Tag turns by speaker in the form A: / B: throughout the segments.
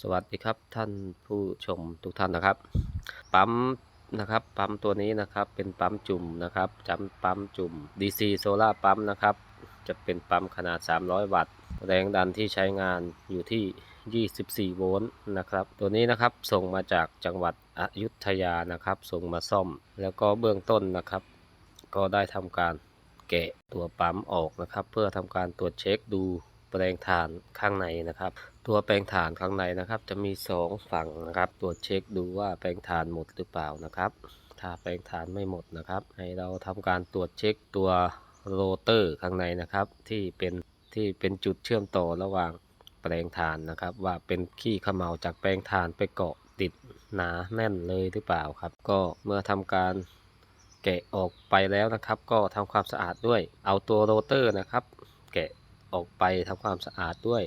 A: สวัสดีครับท่านผู้ชมทุกท่านนะครับ ปั๊มนะครับ ปั๊มตัวนี้นะครับเป็นปั๊มจุ่มนะครับจำปั๊มจุ่ม DC โซล่าปั๊มนะครับ จะเป็นปั๊มขนาด 300 วัตต์ แรงดันที่ใช้งานอยู่ที่ 24 โวลต์นะครับ ตัวนี้นะครับส่งมาจากจังหวัดอยุธยานะครับ ส่งมาซ่อม แล้วก็เบื้องต้นนะครับ ก็ได้ทำการแกะตัวปั๊มออกนะครับ เพื่อทำการตรวจเช็คดู แปลงถ่านข้างในนะครับ ตัวแปลงถ่านข้างในนะครับ จะมีสองฝั่งนะครับ ตรวจเช็คดูว่าแปลงถ่านหมดหรือเปล่านะครับ ถ้าแปลงถ่านไม่หมดนะครับ ให้เราทำการตรวจเช็คตัวโรเตอร์ข้างในนะครับ ที่เป็นที่เป็นจุดเชื่อมต่อระหว่างแปลงถ่านนะครับ ว่าเป็นขี้ขมเหลาจากแปลงถ่านไปเกาะติดหนาแน่นเลยหรือเปล่าครับ ก็เมื่อทำการแกะออกไปแล้วนะครับ ก็ทำความสะอาดด้วยเอาตัวโรเตอร์นะครับ ออกไปทำความสะอาดด้วย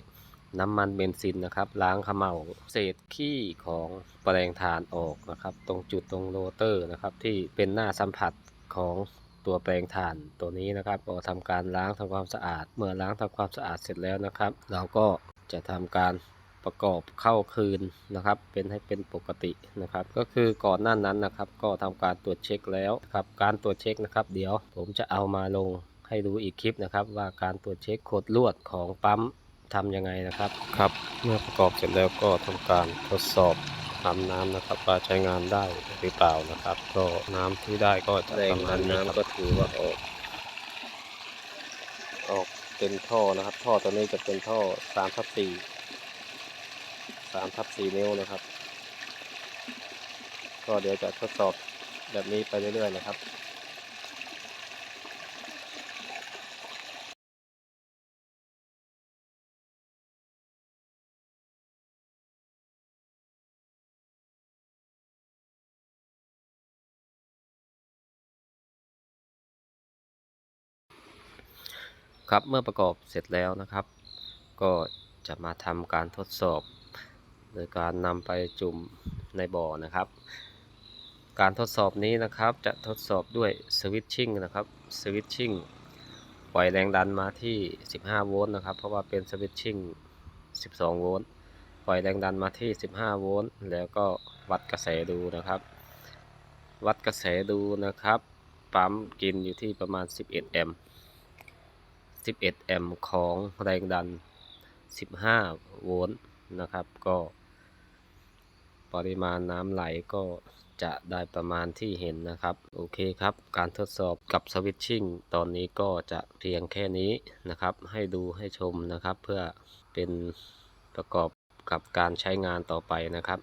A: น้ำมันเบนซินนะครับ ล้างเขมเหลาเศษขี้ของแปลงถ่านออกนะครับ ตรงจุดตรงโรเตอร์นะครับ ที่เป็นหน้าสัมผัสของตัวแปลงถ่านตัวนี้นะครับ ก็ทำการล้างทำความสะอาด เมื่อล้างทำความสะอาดเสร็จแล้วนะครับ เราก็จะทำการประกอบเข้าคืนนะครับ เป็นให้เป็นปกตินะครับ ก็คือก่อนหน้านั้นนะครับ ก็ทำการตรวจเช็คแล้วครับ การตรวจเช็คนะครับ เดี๋ยวผมจะเอามาลง ให้ดูอีกคลิปนะครับ ว่าการตรวจเช็คโคดลวดของปั๊มทำยังไงนะครับครับ เมื่อประกอบเสร็จแล้วก็ทำการทดสอบน้ำน้ำนะครับว่าใช้งานได้หรือเปล่านะครับ ก็น้ำที่ได้ก็จะ
B: แรง
A: ประมา
B: ดั
A: ณ
B: น
A: นี้ครับ
B: น้ำก็ถือว่าออก
A: ออกเป็นท่อนะครับ ท่อตัวนี้จะเป็นท่อสามทับสี่สามทับสี่นิ้วนะครับ ก็เดี๋ยวจะทดสอบแบบนี้ไปเรื่อยๆนะครับ ครับเมื่อประกอบเสร็จแล้วนะครับ ก็จะมาทำการทดสอบ โดยการนำไปจุ่มในบ่อนะครับ การทดสอบนี้นะครับจะทดสอบด้วยสวิตชิ่งนะครับสวิตชิ่งปล่อยแรงดันมาที่ 15 โวลต์นะครับ เพราะว่าเป็นสวิตชิ่ง 12 โวลต์ปล่อยแรงดันมาที่ 15 โวลต์แล้วก็วัดกระแสดูนะครับ วัดกระแสดูนะครับ ปั๊มกินอยู่ที่ประมาณ 11 แอมป์ 11 แอมป์ของแรงดัน 15 โวลต์นะครับ ก็ ปริมาณน้ำไหลก็จะได้ประมาณที่เห็นนะครับ โอเคครับ การทดสอบกับสวิตชิ่งตอนนี้ก็จะเพียงแค่นี้นะครับ ให้ดูให้ชมนะครับ เพื่อเป็นประกอบกับการใช้งานต่อไปนะครับ